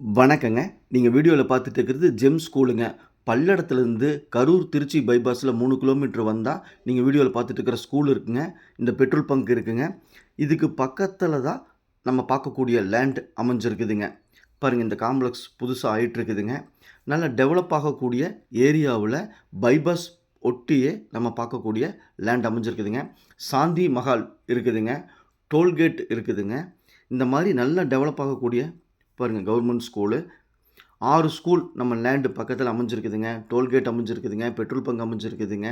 வணக்கங்க. நீங்கள் வீடியோவில் பார்த்துட்டு இருக்கிறது ஜெம் ஸ்கூலுங்க பல்லடத்துலேருந்து கரூர் திருச்சி பைபாஸில் மூணு கிலோமீட்டர் வந்தால் நீங்கள் வீடியோவில் பார்த்துட்டு இருக்கிற ஸ்கூல் இருக்குங்க. இந்த பெட்ரோல் பங்க் இருக்குங்க. இதுக்கு பக்கத்தில் தான் நம்ம பார்க்கக்கூடிய லேண்ட் அமைஞ்சிருக்குதுங்க. பாருங்கள் இந்த காம்ப்ளெக்ஸ் புதுசாக ஆகிட்டுருக்குதுங்க நல்லா டெவலப் ஆகக்கூடிய ஏரியாவில் பைபாஸ் ஒட்டியே நம்ம பார்க்கக்கூடிய லேண்ட் அமைஞ்சிருக்குதுங்க. சாந்தி மஹால் இருக்குதுங்க. டோல்கேட் இருக்குதுங்க. இந்த மாதிரி நல்லா டெவலப் ஆகக்கூடிய பாருங்கள் கவர்மெண்ட் ஸ்கூலு ஆறு ஸ்கூல் நம்ம லேண்டு பக்கத்தில் அமைஞ்சிருக்குதுங்க. டோல்கேட் அமைஞ்சிருக்குதுங்க பெட்ரோல் பங்க் அமைஞ்சிருக்குதுங்க.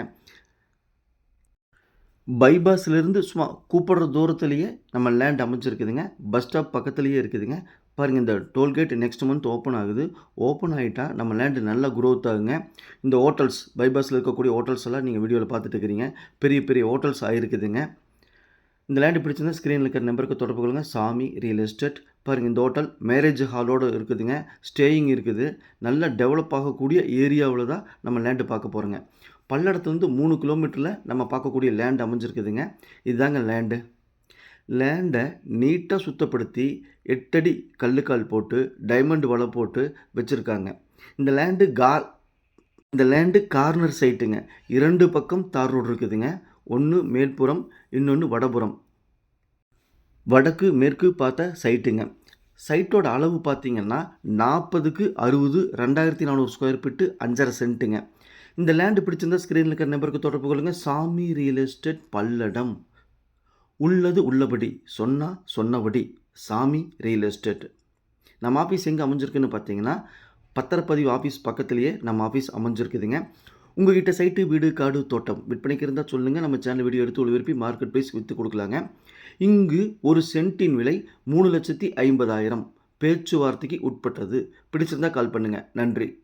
பைபாஸ்லேருந்து சும்மா கூப்பிடுற தூரத்துலேயே நம்ம லேண்ட் அமைஞ்சிருக்குதுங்க. பஸ் ஸ்டாப் பக்கத்துலேயே இருக்குதுங்க. பாருங்கள் இந்த டோல்கேட் நெக்ஸ்ட் மந்த் ஓப்பன் ஆகுது. ஓப்பன் ஆகிட்டால் நம்ம லேண்டு நல்லா க்ரோத் ஆகுங்க. இந்த ஹோட்டல்ஸ் பைபாஸில் இருக்கக்கூடிய ஹோட்டல்ஸ் எல்லாம் நீங்கள் வீடியோவில் பார்த்துட்டு இருக்கிறீங்க. பெரிய பெரிய ஹோட்டல்ஸ் ஆகிருக்குதுங்க இந்த லேண்டு பிடிச்சிருந்தால் ஸ்க்ரீனில் இருக்கிற நம்பருக்கு தொடர்பு கொள்ளுங்க. சாமி ரியல் எஸ்டேட் பாருங்கள் இந்த ஹோட்டல் மேரேஜ் ஹாலோடு இருக்குதுங்க. ஸ்டேயிங் இருக்குது. நல்ல டெவலப் ஆகக்கூடிய ஏரியாவில் தான் நம்ம லேண்டு பார்க்க போகிறோங்க பல்லடத்துலேருந்து மூணு கிலோமீட்டரில் நம்ம பார்க்கக்கூடிய லேண்ட் அமைஞ்சிருக்குதுங்க. இதுதாங்க லேண்டு லேண்டை நீட்டாக சுத்தப்படுத்தி எட்டடி கல்லுக்கால் போட்டு டைமண்ட் வலை போட்டு வச்சுருக்காங்க. இந்த லேண்டு கா இந்த லேண்டு கார்னர் சைட்டுங்க இரண்டு பக்கம் தார் ரோடு இருக்குதுங்க. ஒன்று மேல்புறம் இன்னொன்று வடபுறம். வடக்கு மேற்கு பார்த்த சைட்டுங்க. சைட்டோட அளவு பார்த்தீங்கன்னா நாற்பதுக்கு அறுபது ரெண்டாயிரத்தி நானூறு ஸ்கொயர் ஃபீட்டு அஞ்சரை சென்ட்டுங்க இந்த லேண்டு பிடிச்சிருந்தா ஸ்க்ரீனில் இருக்கிற நம்பருக்கு தொடர்பு கொள்ளுங்க. சாமி ரியல் எஸ்டேட் பல்லடம். உள்ளது உள்ளபடி. சொன்னால் சொன்னபடி. சாமி ரியல் எஸ்டேட் நம்ம ஆஃபீஸ் எங்கே அமைஞ்சிருக்குன்னு பார்த்தீங்கன்னா பத்திரப்பதிவு ஆஃபீஸ் பக்கத்துலேயே நம்ம ஆஃபீஸ் அமைஞ்சிருக்குதுங்க. உங்ககிட்ட சைட்டு வீடு காடு தோட்டம் விற்பனைக்கு இருந்தால் சொல்லுங்கள் நம்ம சேனல் வீடியோ எடுத்து ஒளிபரப்பி மார்க்கெட் ப்ரைஸ் விற்று கொடுக்கலாங்க. இங்கு ஒரு சென்ட்டின் விலை மூணு லட்சத்தி ஐம்பதாயிரம். பேச்சுவார்த்தைக்கு உட்பட்டது. பிடிச்சிருந்தால் கால் பண்ணுங்கள் நன்றி.